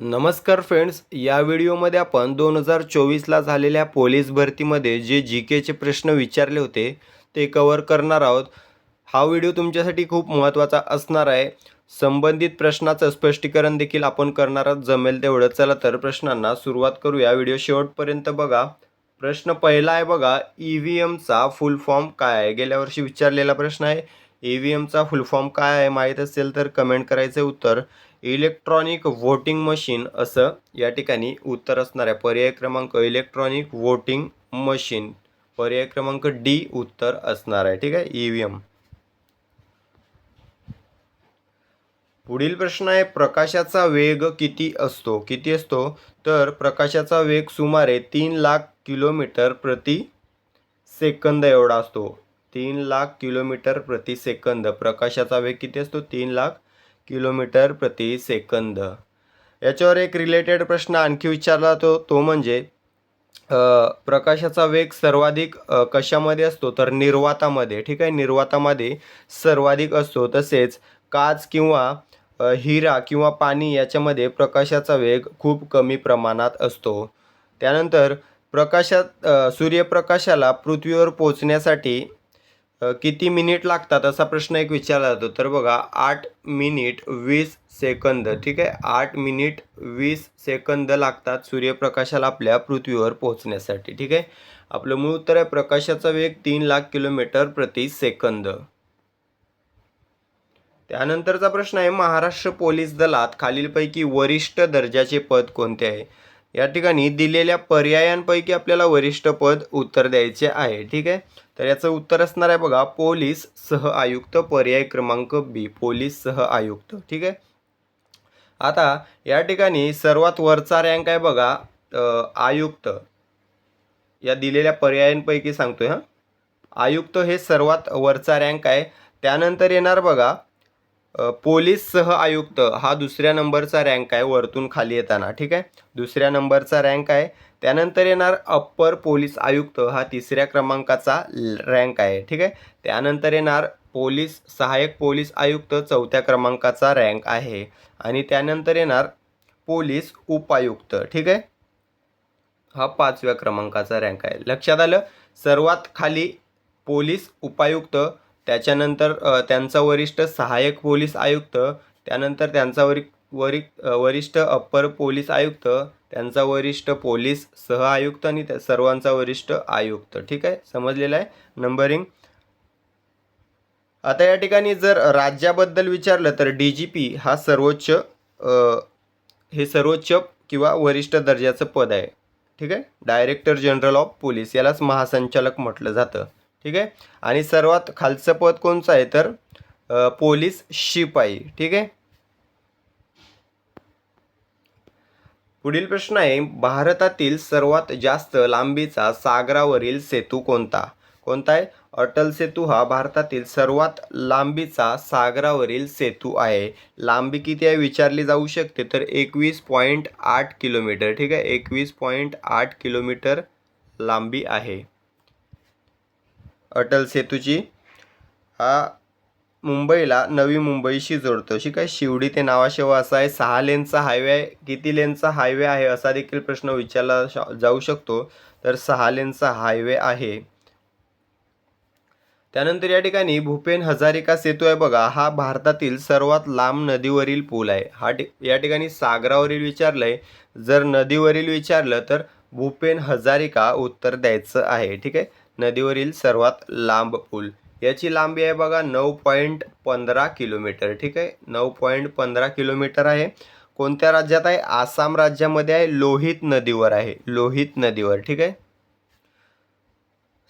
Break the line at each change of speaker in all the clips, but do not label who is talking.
नमस्कार फ्रेंड्स या व्हिडिओमध्ये आपण दोन हजार चोवीसला झालेल्या पोलीस भरतीमध्ये जे जी केचे प्रश्न विचारले होते ते कवर करणार आहोत. हा व्हिडिओ तुमच्यासाठी खूप महत्त्वाचा असणार आहे. संबंधित प्रश्नाचं स्पष्टीकरण देखील आपण करणार आहोत. जमेल तेवढं. चला तर प्रश्नांना सुरुवात करूया. व्हिडिओ शेवटपर्यंत बघा. प्रश्न पहिला आहे बघा ई व्ही एमचा फुल फॉर्म काय आहे? गेल्या वर्षी विचारलेला प्रश्न आहे. ई व्ही एमचा फुल फॉर्म काय आहे? माहीत असेल तर कमेंट करायचं उत्तर. इलेक्ट्रॉनिक व्होटिंग मशीन असं या ठिकाणी उत्तर असणार आहे. पर्याय क्रमांक इलेक्ट्रॉनिक व्होटिंग मशीन. पर्याय क्रमांक डी उत्तर असणार आहे. ठीक आहे? ई व्ही एम पुढील प्रश्न आहे प्रकाशाचा वेग किती असतो? किती असतो? तर प्रकाशाचा वेग सुमारे तीन लाख किलोमीटर प्रति सेकंद एवढा असतो. तीन लाख किलोमीटर प्रति सेकंद. प्रकाशाचा वेग किती असतो? तीन लाख किलोमीटर प्रति सेकंद. याच्यावर एक रिलेटेड प्रश्न आणखी विचारला तो तो म्हणजे प्रकाशाचा वेग सर्वाधिक कशामध्ये असतो? तर निर्वातामध्ये ठीक आहे? निर्वातामध्ये सर्वाधिक असतो. तसेच काच किंवा हिरा किंवा पाणी याच्यामध्ये प्रकाशाचा वेग खूप कमी प्रमाणात असतो. त्यानंतर प्रकाशात सूर्यप्रकाशाला पृथ्वीवर पोचण्यासाठी किती मिनिट लागतात असा प्रश्न एक विचारला जातो. तर बघा आठ मिनिट वीस सेकंद ठीक आहे? आठ मिनिट वीस सेकंद लागतात सूर्यप्रकाशाला आपल्या पृथ्वीवर पोहोचण्यासाठी ठीक आहे? आपलं मूळ उत्तर आहे प्रकाशाचा वेग तीन लाख किलोमीटर प्रति सेकंद. त्यानंतरचा प्रश्न आहे महाराष्ट्र पोलीस दलात खालीलपैकी वरिष्ठ दर्जाचे पद कोणते आहे? या ठिकाणी दिलेल्या पर्यायांपैकी आपल्याला वरिष्ठ पद उत्तर द्यायचे आहे ठीक आहे? तर याचं उत्तर असणार आहे बघा पोलीस सह आयुक्त पर्याय क्रमांक बी पोलीस सह आयुक्त ठीक आहे? आता या ठिकाणी सर्वात वरचा रँक आहे बघा आयुक्त. या दिलेल्या पर्यायांपैकी सांगतोय हां? आयुक्त हे सर्वात वरचा रँक आहे. त्यानंतर येणार बघा पोलीस सह आयुक्त हा दुसऱ्या नंबरचा रँक आहे वरतून खाली येताना ठीक आहे? दुसऱ्या नंबरचा रँक आहे. त्यानंतर येणार अप्पर पोलीस आयुक्त हा तिसऱ्या क्रमांकाचा रँक आहे ठीक आहे? त्यानंतर येणार पोलीस सहाय्यक पोलीस आयुक्त चौथ्या क्रमांकाचा रँक आहे. आणि त्यानंतर येणार पोलीस उपायुक्त ठीक आहे? हा पाचव्या क्रमांकाचा रँक आहे. लक्षात आलं? सर्वात खाली पोलीस उपायुक्त त्याच्यानंतर त्यांचा वरिष्ठ सहाय्यक पोलीस आयुक्त त्यानंतर त्यांचा वरि वरि वरिष्ठ अप्पर पोलीस आयुक्त त्यांचा वरिष्ठ पोलीस सह आयुक्त आणि त्या सर्वांचा वरिष्ठ आयुक्त. ठीक आहे? समजलेलं आहे? नंबरिंग. आता या ठिकाणी जर राज्याबद्दल विचारलं तर डी जी पी हा सर्वोच्च हे सर्वोच्च किंवा वरिष्ठ दर्जाचं पद आहे. ठीक आहे? डायरेक्टर जनरल ऑफ पोलीस यालाच महासंचालक म्हटलं जातं. ठीक आहे? आणि सर्वात खालचं पद कोणचं आहे? तर पोलीस शिपाई. ठीक आहे? पुढील प्रश्न आहे भारतातील सर्वात जास्त लांबीचा सागरावरील सेतू कोणता? कोणता आहे? अटल सेतू हा भारतातील सर्वात लांबीचा सागरावरील सेतू आहे. लांबी किती आहे? विचारली जाऊ शकते. तर एकवीस पॉईंट आठ किलोमीटर. ठीक आहे? एकवीस पॉईंट आठ किलोमीटर लांबी आहे. अटल सेतूची. हा मुंबईला नवी मुंबईशी जोडतो. अशी काय शिवडी ते नावाशेवा असा आहे. सहा लेनचा हायवे आहे. किती लेनचा हायवे आहे असा देखील प्रश्न विचारला जाऊ शकतो. तर सहा लेनचा हायवे आहे. त्यानंतर या ठिकाणी भूपेन हजारिका सेतू आहे बघा. हा भारतातील सर्वात लांब नदीवरील पूल आहे. हा या ठिकाणी सागरावरील विचारलंय. जर नदीवरील विचारलं तर भूपेन हजारिका उत्तर द्यायचं आहे. ठीक आहे? नदीवरील सर्वात लांब पूल. याची लांबी आहे बघा नऊ पॉईंट पंधरा किलोमीटर. ठीक आहे? नऊ पॉईंट पंधरा किलोमीटर आहे. कोणत्या राज्यात आहे? आसाम राज्यामध्ये आहे. लोहित नदीवर आहे. लोहित नदीवर. ठीक आहे?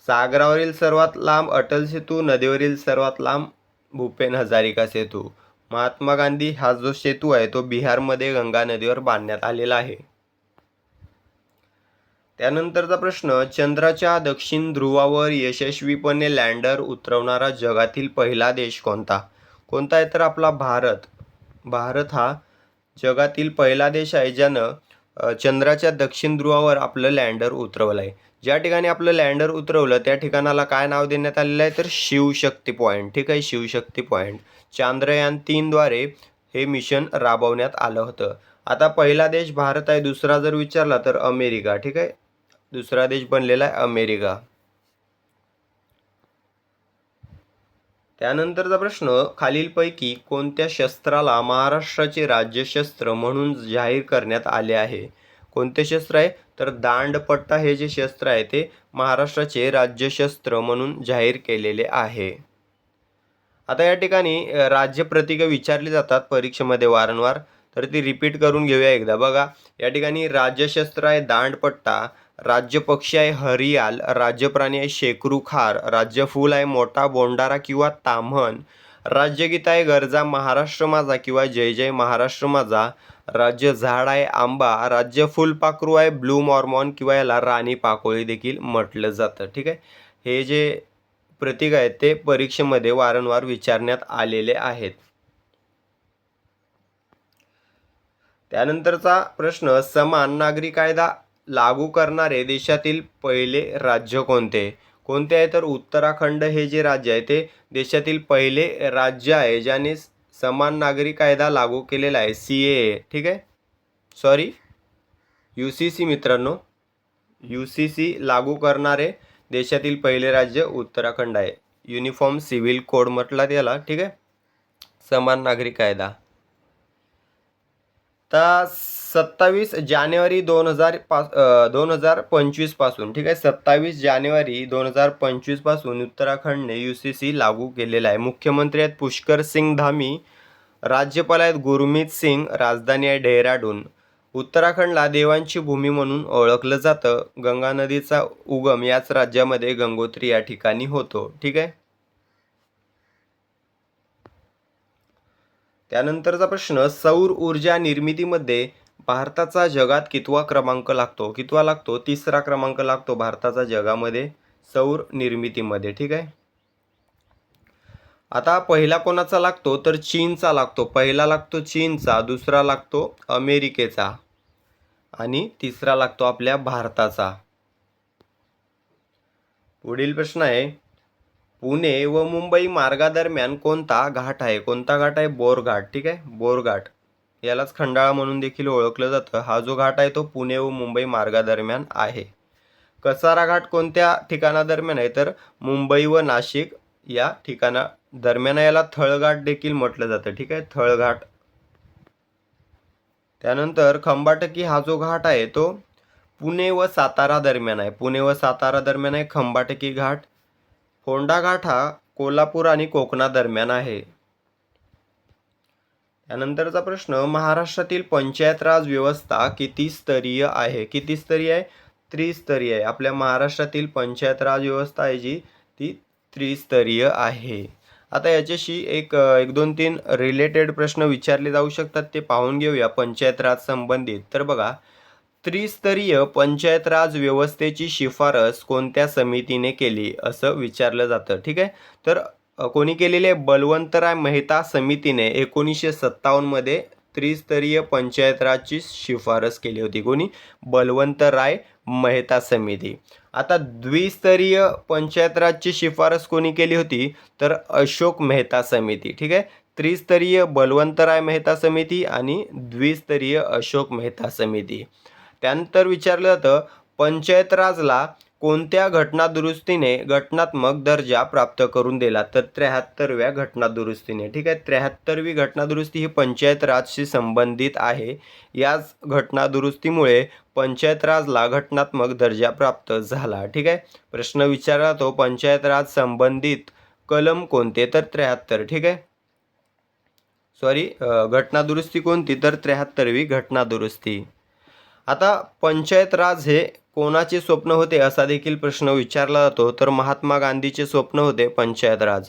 सागरावरील सर्वात लांब अटल सेतू नदीवरील सर्वात लांब भूपेन हजारिका सेतू. महात्मा गांधी हा जो सेतू आहे तो बिहारमध्ये गंगा नदीवर बांधण्यात आलेला आहे. त्यानंतरचा प्रश्न चंद्राच्या दक्षिण ध्रुवावर यशस्वीपणे लँडर उतरवणारा जगातील पहिला देश कोणता? कोणता आहे तर आपला भारत. भारत हा जगातील पहिला देश आहे ज्यानं चंद्राच्या दक्षिण ध्रुवावर आपलं लँडर उतरवलं आहे ज्या ठिकाणी आपलं लँडर उतरवलं त्या ठिकाणाला काय नाव देण्यात आलेलं आहे? तर शिवशक्ती पॉईंट ठीक आहे? शिवशक्ती पॉईंट चांद्रयान तीनद्वारे हे मिशन राबवण्यात आलं होतं. आता पहिला देश भारत आहे दुसरा जर विचारला तर अमेरिका. ठीक आहे? दुसरा देश बनलेला आहे अमेरिका. त्यानंतरचा प्रश्न खालीलपैकी कोणत्या शस्त्राला महाराष्ट्राचे राज्यशस्त्र म्हणून जाहीर करण्यात आले आहे? कोणते शस्त्र आहे? तर दांडपट्टा हे जे शस्त्र आहे ते महाराष्ट्राचे राज्यशस्त्र म्हणून जाहीर केलेले आहे. आता या ठिकाणी राज्य प्रतीक विचारली जातात परीक्षेमध्ये वारंवार. तर ती रिपीट करून घेऊया एकदा. बघा या ठिकाणी राज्यशस्त्र आहे दांडपट्टा. राज्यपक्षी आहे हरियाल राज्यप्राणी आहे शेकरूखार राज्यफूल राज्य फूल आहे मोठा बोंडारा किंवा ताम्हण राज्यगीत आहे गरजा महाराष्ट्र माझा किंवा जय जय महाराष्ट्र माझा राज्य झाड आहे आंबा राज्य फुलपाखरू आहे ब्लू मॉर्मॉन किंवा याला राणी पाकोळी देखील म्हटलं जातं ठीक आहे? हे जे प्रतीक आहेत ते परीक्षेमध्ये वारंवार विचारण्यात आलेले आहेत. त्यानंतरचा प्रश्न समान नागरी कायदा लागू करणारे देशातील पहिले राज्य कोणते? कोणते आहे? तर उत्तराखंड हे जे राज्य आहे ते देशातील पहिले राज्य आहे ज्याने समान नागरी कायदा लागू केलेला आहे सी ए ठीक आहे? सॉरी यू सी सी मित्रांनो. यू सी सी लागू करणारे देशातील पहिले राज्य उत्तराखंड आहे. युनिफॉर्म सिव्हिल कोड म्हटला त्याला ठीक आहे? समान नागरी कायदा. तास सत्तावीस जानेवारी दोन हजार पास दोन हजार पंचवीसपासून ठीक आहे? सत्तावीस जानेवारी दोन हजार पंचवीसपासून उत्तराखंडने यू सी सी लागू केलेला आहे. मुख्यमंत्री आहेत पुष्कर सिंग धामी राज्यपाल आहेत गुरमीत सिंग राजधानी आहे डेहराडून. उत्तराखंडला देवांची भूमी म्हणून ओळखलं जातं. गंगा नदीचा उगम याच राज्यामध्ये गंगोत्री या ठिकाणी होतो ठीक आहे? त्यानंतरचा प्रश्न सौर ऊर्जा निर्मितीमध्ये भारताचा जगात कितवा क्रमांक लागतो? कितवा लागतो? तिसरा क्रमांक लागतो भारताचा जगामध्ये सौर निर्मितीमध्ये ठीक आहे? आता पहिला कोणाचा लागतो? तर चीनचा लागतो. पहिला लागतो चीनचा दुसरा लागतो अमेरिकेचा आणि तिसरा लागतो आपल्या भारताचा. पुढील प्रश्न आहे पुणे व मुंबई मार्गादरम्यान कोणता घाट आहे? कोणता घाट आहे? बोरघाट ठीक आहे? बोरघाट. यालाच खंडाळा म्हणून देखील ओळखलं जातं. हा जो घाट आहे तो पुणे व मुंबई मार्गादरम्यान आहे. कसारा घाट कोणत्या ठिकाणादरम्यान आहे? तर मुंबई व नाशिक या ठिकाणा दरम्यान याला थळघाट देखील म्हटलं जातं. ठीक आहे? थळघाट. त्यानंतर खंबाटकी हा जो घाट आहे तो पुणे व सातारा दरम्यान आहे. पुणे व सातारा दरम्यान आहे खंबाटकी घाट. फोंडा घाट हा कोल्हापूर आणि कोकणादरम्यान आहे. यानंतरचा प्रश्न महाराष्ट्रातील पंचायत राज व्यवस्था किती स्तरीय आहे? किती स्तरीय आहे? त्रिस्तरीय आहे. आपल्या महाराष्ट्रातील पंचायत राज व्यवस्था आहे जी ती त्रिस्तरीय आहे. आता याच्याशी एक एक दोन तीन रिलेटेड प्रश्न विचारले जाऊ शकतात. ते पाहून घेऊया पंचायत राज संबंधित. तर बघा त्रिस्तरीय पंचायत राज व्यवस्थेची शिफारस कोणत्या समितीने केली? असं विचारलं जातं. ठीक आहे? तर कोणी केलेले बलवंतराय मेहता समितीने एकोणीसशे सत्तावन्नमध्ये त्रिस्तरीय पंचायत राजची शिफारस केली होती. कोणी? बलवंतराय मेहता समिती. आता द्विस्तरीय पंचायत राजची शिफारस कोणी केली होती? तर अशोक मेहता समिती. ठीक आहे? त्रिस्तरीय बलवंतराय मेहता समिती आणि द्विस्तरीय अशोक मेहता समिती. त्यानंतर विचारलं जातं पंचायत राजला कोणत्या घटनादुरुस्तीने घटनात्मक दर्जा प्राप्त करून दिला? तर त्र्याहत्तरव्या घटनादुरुस्तीने. ठीक आहे? त्र्याहत्तरवी घटनादुरुस्ती ही पंचायत राजशी संबंधित आहे. याच घटनादुरुस्तीमुळे पंचायत राजला घटनात्मक दर्जा प्राप्त झाला. ठीक आहे? प्रश्न विचारला तो पंचायत राज संबंधित कलम कोणते? तर त्र्याहत्तर. ठीक आहे? सॉरी घटनादुरुस्ती कोणती? तर त्र्याहत्तरवी घटनादुरुस्ती. आता पंचायत राज हे कोणाचे स्वप्न होते असा देखील प्रश्न विचारला जातो. तर महात्मा गांधीचे स्वप्न होते पंचायत राज.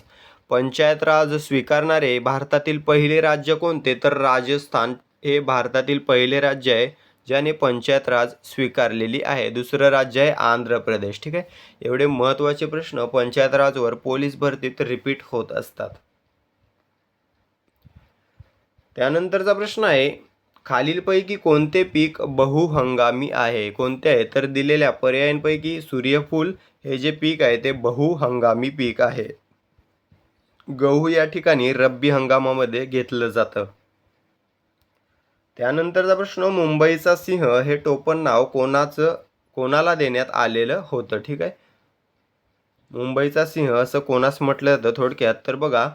पंचायत राज स्वीकारणारे भारतातील पहिले राज्य कोणते? तर राजस्थान हे भारतातील पहिले राज्य आहे ज्याने पंचायत राज स्वीकारलेली आहे. दुसरं राज्य आहे आंध्र प्रदेश. ठीक आहे? एवढे महत्त्वाचे प्रश्न पंचायत राजवर पोलीस भरतीत रिपीट होत असतात. त्यानंतरचा प्रश्न आहे खालीलपैकी कोणते पीक बहुहंगामी आहे? कोणते आहे? तर दिलेल्या पर्यायांपैकी सूर्यफूल हे जे पीक आहे ते बहुहंगामी पीक आहे. गहू या ठिकाणी रब्बी हंगामामध्ये घेतलं जातं. त्यानंतरचा प्रश्न मुंबईचा सिंह हे टोपण नाव कोणाचं कोणाला देण्यात आलेलं होतं? ठीक आहे. मुंबईचा सिंह असं कोणास म्हटलं जातं थोडक्यात? तर बघा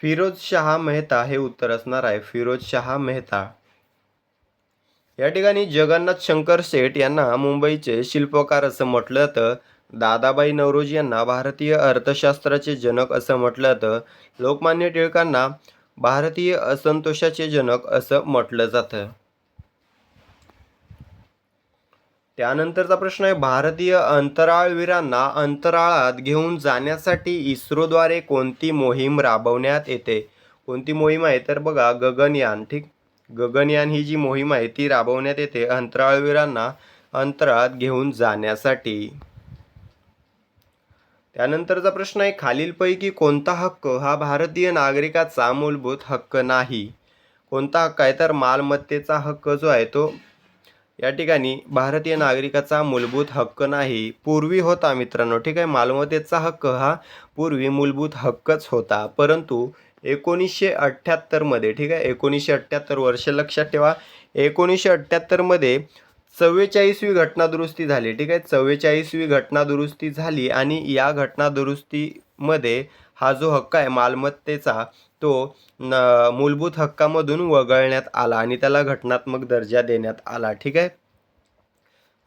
फिरोज शहा मेहता हे उत्तर असणार आहे. फिरोज शहा मेहता. या ठिकाणी जगन्नाथ शंकर शेठ यांना मुंबईचे शिल्पकार असं म्हटलं जातं. दादाबाई नवरोजी यांना भारतीय अर्थशास्त्राचे जनक असं म्हटलं जातं. लोकमान्य टिळकांना भारतीय असंतोषाचे जनक असं म्हटलं जातं. त्यानंतरचा प्रश्न आहे भारतीय अंतराळवीरांना अंतराळात घेऊन जाण्यासाठी इस्रोद्वारे कोणती मोहीम राबवण्यात येते? कोणती मोहीम आहे? तर बघा गगनयान ठीक? गगनयान ही जी मोहीम आहे ती राबवण्यात येते अंतराळवीरांना अंतराळात घेऊन जाण्यासाठी. त्यानंतरचा प्रश्न आहे खालीलपैकी कोणता हक्क हा भारतीय नागरिकाचा मूलभूत हक्क नाही? कोणता हक्क आहे? तर मालमत्तेचा हक्क जो आहे तो या ठिकाणी भारतीय नागरिकाचा मूलभूत हक्क नाही. पूर्वी होता मित्रांनो ठीक आहे? मालमत्तेचा हक्क हा पूर्वी मूलभूत हक्कच होता. परंतु एकोणीसशे अठ्ठ्याहत्तरमध्ये ठीक आहे? एकोणीसशे अठ्ठ्याहत्तर वर्ष लक्षात ठेवा. एकोणीसशे अठ्ठ्याहत्तरमध्ये चव्वेचाळीसवी घटना दुरुस्ती झाली ठीक आहे? चव्वेचाळीसवी घटना दुरुस्ती झाली आणि या घटना दुरुस्तीमध्ये हा जो हक्क आहे मालमत्तेचा तो न मूलभूत हक्कामधून वगळण्यात आला आणि त्याला घटनात्मक दर्जा देण्यात आला ठीक आहे?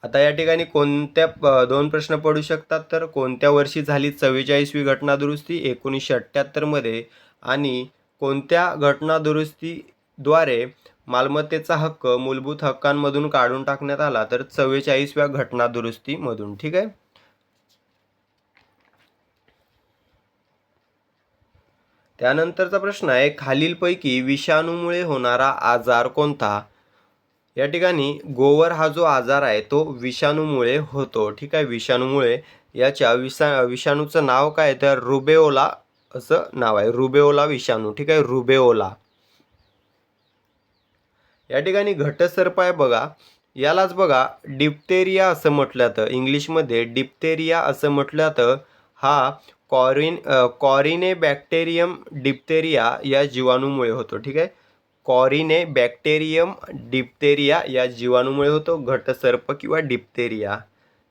आता या ठिकाणी कोणत्या दोन प्रश्न पडू शकतात? तर कोणत्या वर्षी झाली चव्वेचाळीसवी घटना दुरुस्ती एकोणीसशे अठ्ठ्याहत्तरमध्ये आणि कोणत्या घटनादुरुस्तीद्वारे मालमत्तेचा हक्क मूलभूत हक्कांमधून काढून टाकण्यात आला तर चव्वेचाळीसव्या घटनादुरुस्तीमधून. ठीक आहे? त्यानंतरचा प्रश्न आहे खालीलपैकी विषाणूमुळे होणारा आजार कोणता? या ठिकाणी गोवर हा जो आजार आहे तो विषाणूमुळे होतो. ठीक आहे? विषाणूमुळे याच्या विषा विषाणूचं नाव काय तर रुबेओला असं नाव आहे. रुबेओला विषाणू. ठीक आहे? रुबेओला. या ठिकाणी घटसर्प आहे बघा. यालाच बघा डिप्तेरिया असं म्हटलं जातं. इंग्लिशमध्ये डिप्तेरिया असं म्हटलं जातं. हा कॉरिन कॉरिने बॅक्टेरियम डिप्तेरिया या जीवाणूमुळे होतो. ठीक आहे? कॉरिने बॅक्टेरियम डिप्टेरिया या जीवाणूमुळे होतो. घटसर्प किंवा डिप्तेरिया.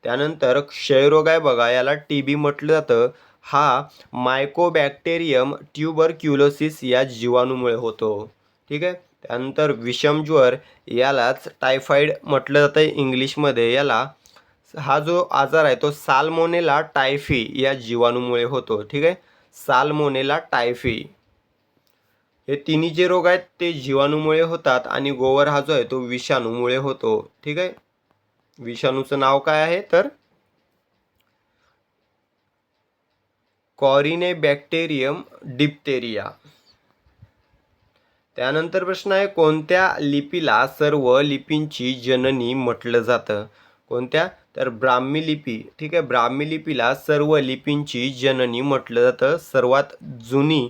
त्यानंतर क्षयरोग आहे बघा. याला टी बी म्हटलं जातं. हा मायकोबॅक्टेरियम ट्युबरक्युलोसिस या जीवाणूमुळे होतो. ठीक आहे? त्यानंतर विषमज्वर यालाच टायफॉईड म्हटलं जातं इंग्लिशमध्ये. याला हा जो आजार आहे तो साल्मोनेला टायफी या जीवाणूमुळे होतो. ठीक आहे? साल्मोनेला टायफी हे तिन्ही जे रोग आहेत ते जीवाणूमुळे होतात आणि गोवर हा जो आहे तो विषाणूमुळे होतो. ठीक आहे? विषाणूचं नाव काय आहे तर? कॉरिने बॅक्टेरियम डिप्टेरिया त्यानंतर प्रश्न आहे कोणत्या लिपीला सर्व लिपींची जननी म्हटलं जातं? कोणत्या? तर ब्राह्मी लिपी. ठीक आहे ब्राह्मी लिपीला सर्व लिपींची जननी म्हटलं जातं. सर्वात जुनी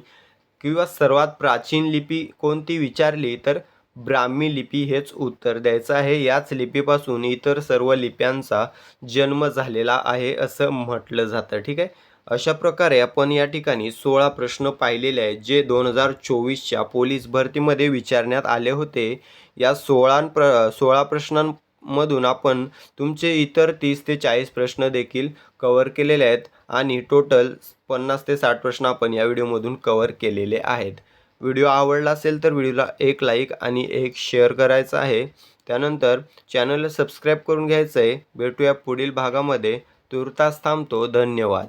किंवा सर्वात प्राचीन लिपी कोणती विचारली? तर ब्राह्मी लिपी हेच उत्तर द्यायचं आहे. याच लिपीपासून इतर सर्व लिप्यांचा जन्म झालेला आहे असं म्हटलं जातं. ठीक आहे? अशा प्रकारे आपण या ठिकाणी सोळा प्रश्न पाहिलेले आहेत जे दोन हजार चोवीसच्या पोलीस भरतीमध्ये विचारण्यात आले होते. या सोळा प्र सोळा प्रश्नांमधून आपण तुमचे इतर तीस ते चाळीस प्रश्न देखील कवर केलेले आहेत आणि टोटल पन्नास ते साठ प्रश्न आपण या व्हिडिओमधून कवर केलेले आहेत. व्हिडिओ आवडला असेल तर व्हिडिओला एक लाईक आणि एक शेअर करायचा आहे. त्यानंतर चॅनलला सबस्क्राईब करून घ्यायचं आहे भेटूया पुढील भागामध्ये. तुर्तास थांबतो. धन्यवाद.